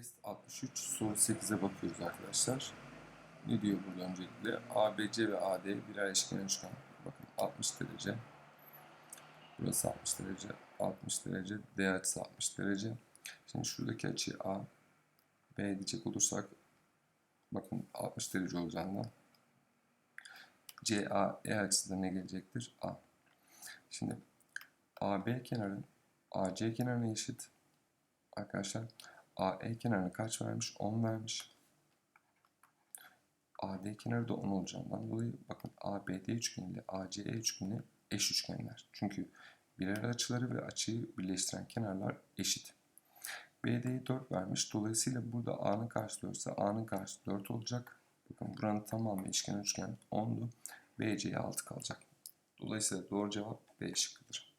Test 63 soru 8'e bakıyoruz arkadaşlar. Ne diyor burada öncelikle? ABC ve AD birer eşkenar üçgen. Bakın 60 derece. Burası 60 derece. 60 derece. D açısı 60 derece. Şimdi şuradaki açıyı A. B diyecek olursak bakın 60 derece olacağından CAE açısı da ne gelecektir? A. Şimdi AB kenarı AC kenarına eşit. Arkadaşlar AE kenarına kaç vermiş? 10 vermiş. AD kenarı da 10 olacağından dolayı bakın ABD üçgeni ile ACE üçgeni eş üçgenler. Çünkü birer açıları ve açıyı birleştiren kenarlar eşit. BD'ye 4 vermiş. Dolayısıyla burada A'nın karşısı 4 ise A'nın karşısı 4 olacak. Bakın buranın tamamı eşkenar üçgen 10'du. BC'ye 6 kalacak. Dolayısıyla doğru cevap B şıkkıdır.